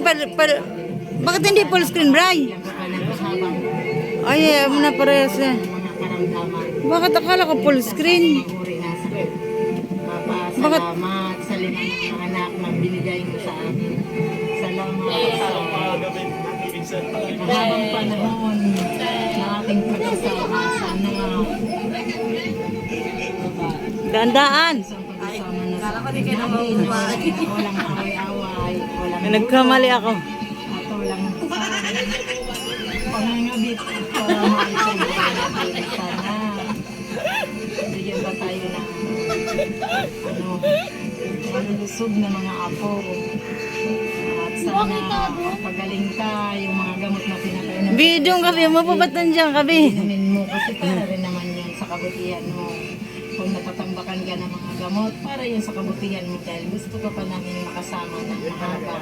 pa, pa, bakit hindi full screen, Bray? Habang Ay, ayaw mo na parehas eh. Bakit akala ko full screen? Bakit? salamat sa limang anak na binigay mo sa amin. Salamat sa mahabang panahon na ating. Sana Dandaan. Isang pagkasama na sa amin. Walang away-away. Walang Nagkamali ako. at walang pangangabit sana. Bigyan pa tayo ng ano, malulusog na mga apo. At sana pagaling ka yung mga gamot na pinakainom. Bidong kabi, mapapatan dyan kabi. Inumin mo kasi para rin naman yun sa kabutihan mo. Kung natatambakan ka ng mga gamot, para yun sa kabutihan mo dahil gusto ko pa namin makasama ng mahaba.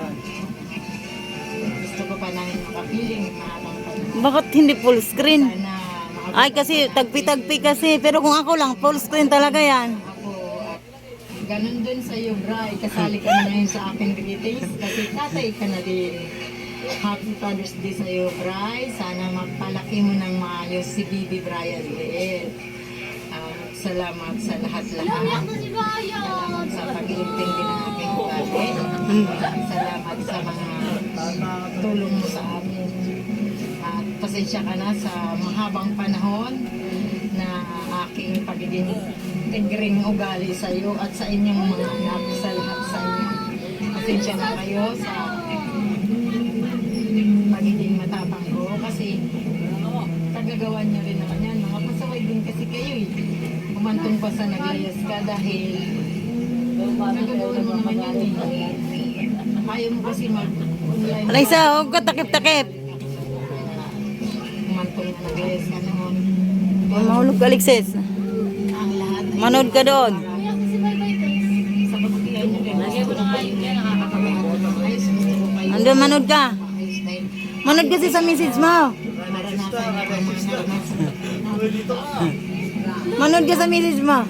Gusto ko pa namin makapiling ng mahabang panahon. Bakit hindi full screen? Sana Ay, kasi tagpi-tagpi kasi. Pero kung ako lang, full screen talaga yan. ako at ganun din sa iyo, Bray. Kasali ka na ngayon sa aking greetings kasi tatay ka na din. Happy Father's Day sa iyo, Bray. Sana magpalaki mo ng maayos si Bibi Brian Leel. Salamat sa lahat-lahat. Salamat sa pag-iintindi ng aking ugali. Salamat sa mga tulong mo sa amin. At pasensya ka na sa mahabang panahon na aking pagiging tigring ugali sa iyo at sa inyong mga anak sa lahat sa inyo. Pasensya na kayo sa pagiging matapang ko kasi tagagawa niyo rin naman yan. Mga pasaway din kasi kayo eh. Kumantong pa sa naglayas ka dahil nagagawa mo naman yan eh. Ayaw mo kasi mag-online. Alaysa, huwag ka takip-takip. Kumantong na naglayas ka noon. Mahulog ka, Alexis. Ang lahat ay Manood ka doon. sa Andun, manood ka. Manood kasi sa message mo. mga naranasan. Manood ka sa message mo.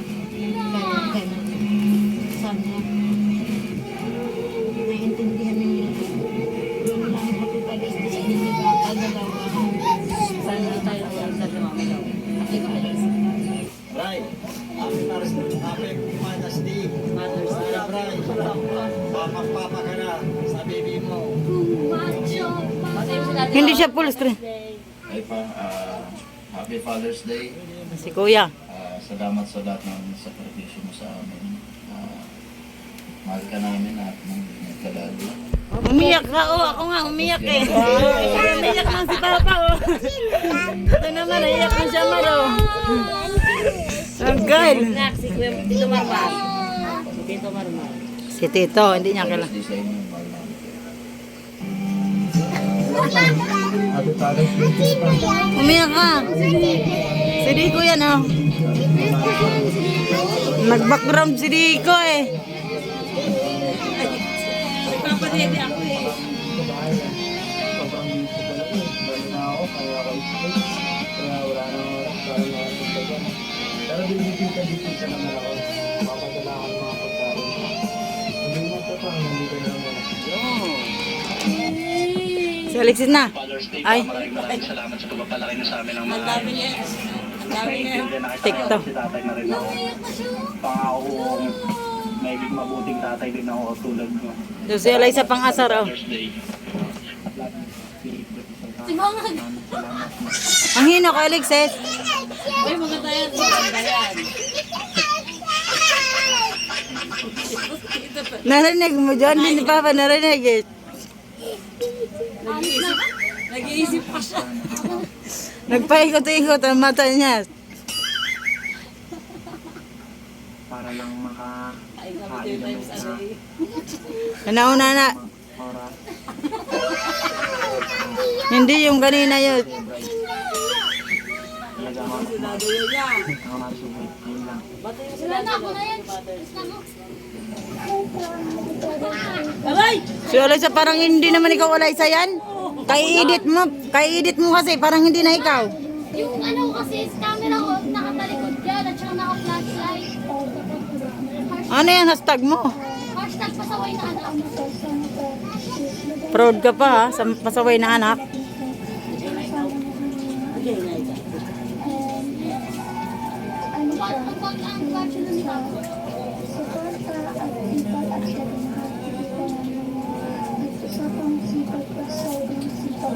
Hindi siya full screen. Ah, Happy Father's Day. Si Kuya. Salamat sa lahat ng sakripisyo mo sa amin. Ah, mahal ka namin at nagkalalo. Umiyak ka, oh. Ako nga, umiyak eh. umiyak lang si Papa, oh. Ito naman, naiyak na siya, Maro. Ang girl. Si Tito Marmar. Si Tito Marmar. Si Tito, hindi niya kailangan. Mahal namin. Umiyak ka. Si Dico yan, oh. Nag-background si Dico eh. Papadede ako eh. Pero bibigyan-bibigyan ka naman ako. Papadala ako ng mga pagkain. Hindi mo ito pa, nandito na naman. Si Alexis na. Ay, Maraming maraming salamat sa pagpapalaki niyo sa amin ng mga TikTok. Si tatay na rin ako. Pangako kong may mabuting tatay din ako tulad mo. So, si Eliza pang asar, oh. Day. Ang hino ko, Alexis. Uy, maganda yan. Maganda yan. Narinig mo dyan, hindi pa pa narinig eh. Nag-iisip pa siya. Nagpaikot-ikot ang mata niya. Para lang maka... Ay, kami two times a day. Nauna na. Hindi yung kanina yun. Si Eliza parang hindi naman ikaw Eliza yan. Kay-edit mo, kay-edit mo kasi parang hindi na ikaw. Yung ano kasi camera ko, nakatalikod dyan at saka naka-flashlight. Ano yan hashtag mo? Hashtag pasaway na anak. Proud ka pa ha, sa pasaway na anak. Ano pa? Pag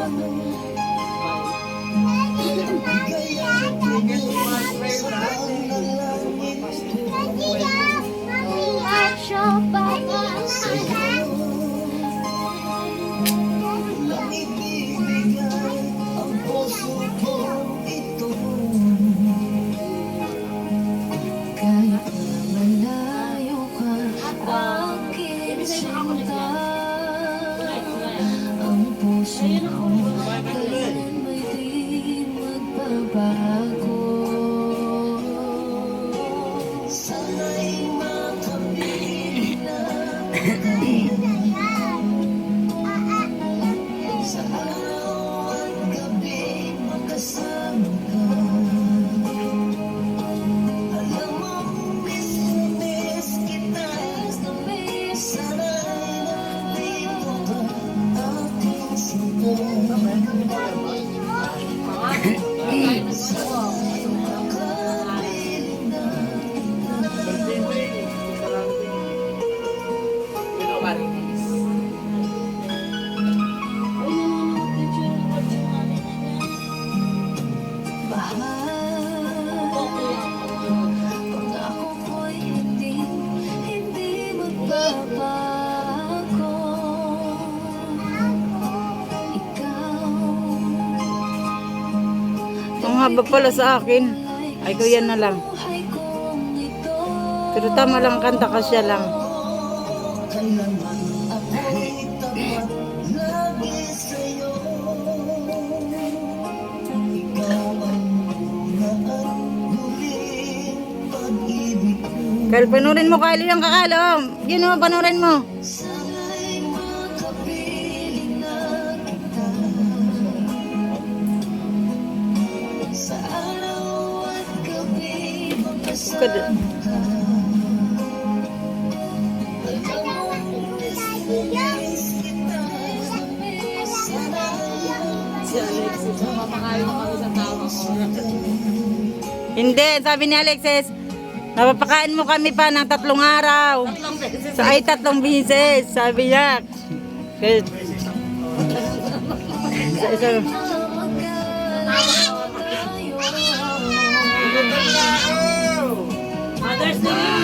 ang sinta Ang puso ko, kailan may di magbabago Sana'y makapiling na Sa araw at gabi makasama ka Ikaw Ang haba pala sa akin. Ay, kuya na lang. Pero tama lang kanta ka siya lang. Kailanman ako'y tapat lagi sa'yo Ikaw ang una at huling pag-ibig ko Kyle, panurin mo Kylie yung kakalom. Yun o, panurin mo. Sana'y makapiling na kita Sa araw at gabi magkasama Hindi, sabi ni Alexis, napapakain mo kami pa ng tatlong araw. So, ay, tatlong bisis, sabi niya. Kaya- Isa, isa. Mother's Day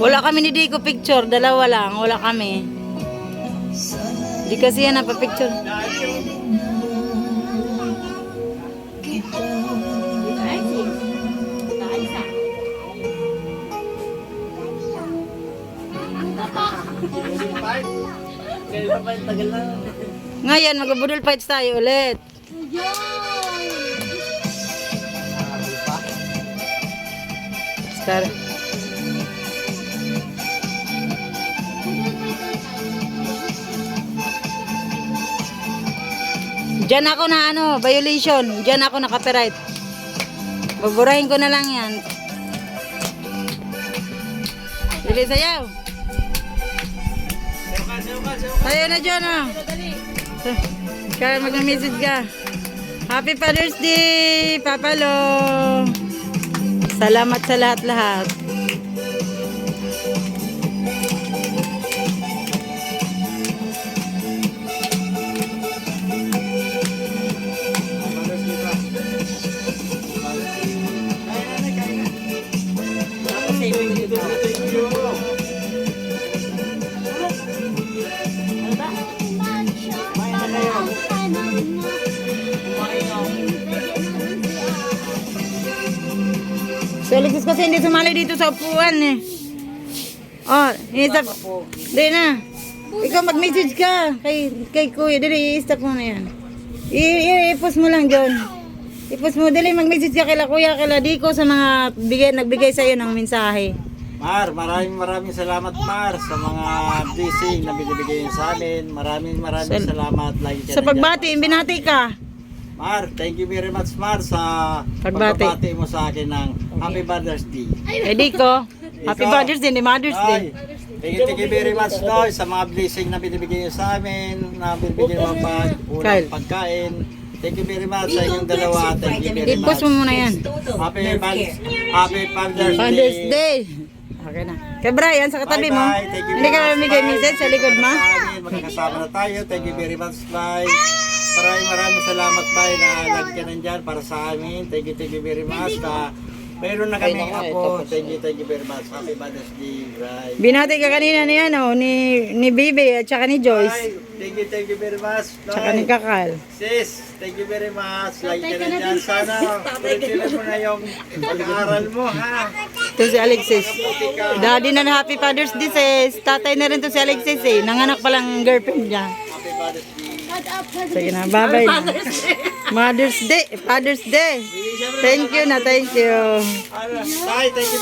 Wala kami ni Dico picture, dalawa lang, wala kami. Di kasi yan napapicture. Ngayon, mag-budol fights tayo ulit. Scar. Diyan ako na ano, violation. Diyan ako na copyright. Baburahin ko na lang yan. Dili sayaw. Sayaw na dyan ah. Kaya mag-message ka. Happy Father's Day, Papa Lo. Salamat sa lahat-lahat. Kasi hindi sumali dito sa upuan eh. Oh, isa. Di na. Ikaw mag-message ka kay, kay kuya. Dili, i-stop mo na yan. I-post mo lang, John. I-post mo. Dili, mag-message ka kila kuya, kila Diko sa mga bigay, nagbigay sa'yo ng mensahe. Mar, maraming maraming salamat Mar sa mga blessing na binibigay niyo sa amin. Maraming maraming Sal- salamat. Lagi ka Sa pagbati, binati ka. Mar, thank you very much Mar sa Pagbati. pagbati mo sa akin ng Happy Mother's Day. Kay Diko. Happy Ikaw. Father's Day, Mother's Day. Ay, thank you, thank you very much Noy sa mga blessing na binibigay niyo sa amin, na binibigay mo pag Kyle. unang pagkain. Thank you very much sa inyong dalawa. Thank you very much. I-post mo muna yan. Happy, Father's- Happy Father's Day. Day. Okay na. Kay Brian, sa katabi mo. Bye-bye. Thank you Hindi very ka much. mamigay Bye. message sa likod mo. Magkakasama na tayo. Thank you very much. Bye. Maraming maraming salamat bye na lagi ka nandyan para sa amin. Thank you, thank you very much. Ka, mayroon na kami apo. Thank you, thank you very much. Happy Mother's Day. Right. Binati ka kanina ni ano, ni ni Bibi at saka ni Joyce. Bye. Thank you, thank you very much. Tsaka ni Bye. Kakal. Sis, thank you very much. Lagi ka nandyan. Sana tuloy mo na yung pag-aaral mo, ha? Ito si Alexis. Daddy na na Happy Father's Day sis. Tatay na rin to si Alexis eh. Nanganak pa lang girlfriend niya. Happy Mother's Day. Sige na, bye-bye na. Mother's Day, Father's Day. Thank you na, thank you. Bye, thank you